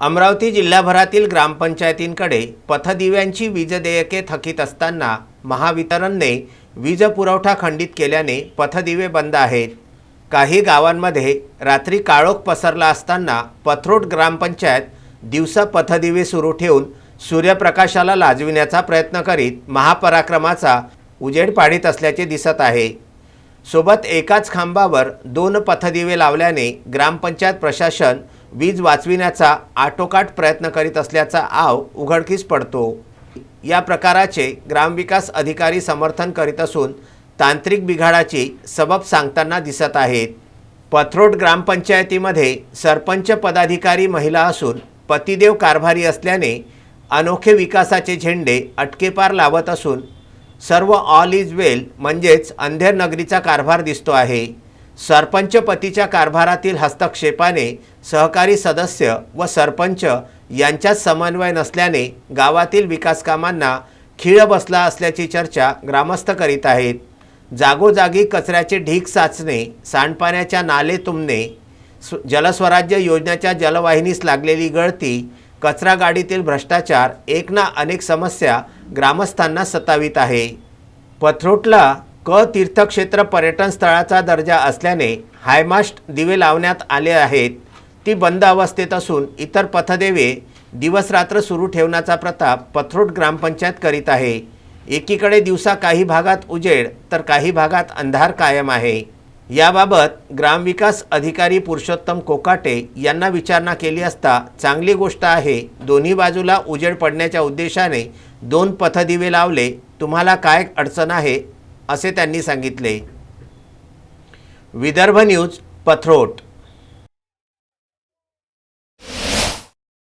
अमरावती जिल्हाभरातील ग्रामपंचायतींकडे पथदिव्यांची वीज देयके थकीत असताना महावितरणने वीज पुरवठा खंडित केल्याने पथदिवे बंद आहेत. काही गावांमध्ये रात्री काळोख पसरला असताना पथरोट ग्रामपंचायत दिवसा पथदिवे सुरू ठेवून सूर्यप्रकाशाला लाजविण्याचा प्रयत्न करीत महापराक्रमाचा उजेड पाडित असल्याचे दिसत आहे. सोबत एकाच खांबावर दोन पथदिवे लावल्याने ग्रामपंचायत प्रशासन वीज वाचविण्याचा आटोकाट प्रयत्न करीत असल्याचा आव उघडकीस पडतो. या प्रकाराचे ग्रामविकास अधिकारी समर्थन करीत असून तांत्रिक बिघाडाची सबब सांगताना दिसत आहेत. पथरोड ग्रामपंचायतीमध्ये सरपंच पदाधिकारी महिला असून पतिदेव कारभारी असल्याने अनोखे विकासाचे झेंडे अटकेपार लावत असून सर्व ऑल इज वेल म्हणजेच अंधेर नगरीचा कारभार दिसतो आहे. सरपंच पतीच्या कारभारातील हस्तक्षेपाने सहकारी सदस्य व सरपंच यांच्यात समन्वय नसल्याने गावातील विकास कामांना खीळ बसला असल्याची चर्चा ग्रामस्थ करीत आहेत. जागोजागी कचऱ्याचे ढीग साचणे सांडपाण्याच्या नाले तुंबणे स्व जलस्वराज्य योजनेच्या जलवाहिनीस लागलेली गळती कचरा गाडीतील भ्रष्टाचार एक ना अनेक समस्या ग्रामस्थांना सतावित आहे. पथरोटला क तीर्थक्षेत्र पर्यटन स्थळाचा दर्जा असल्याने हायमास्ट दिवे लावण्यात आले आहेत. ती बंद अवस्थेत असून इतर पथदेवे दिवसरात्र सुरू ठेवण्याचा प्रताप पथरोट ग्रामपंचायत करीत आहे. एकीकडे दिवसा काही भागात उजेड तर काही भागात अंधार कायम आहे. याबाबत ग्रामविकास अधिकारी पुरुषोत्तम कोकाटे यांना विचारणा केली असता चांगली गोष्ट आहे दोन्ही बाजूला उजेड पडण्याच्या उद्देशाने दोन पथदिवे लावले. तुम्हाला काय अडचण आहे? असे त्यांनी सांगितले. विदर्भ न्यूज पथरोट.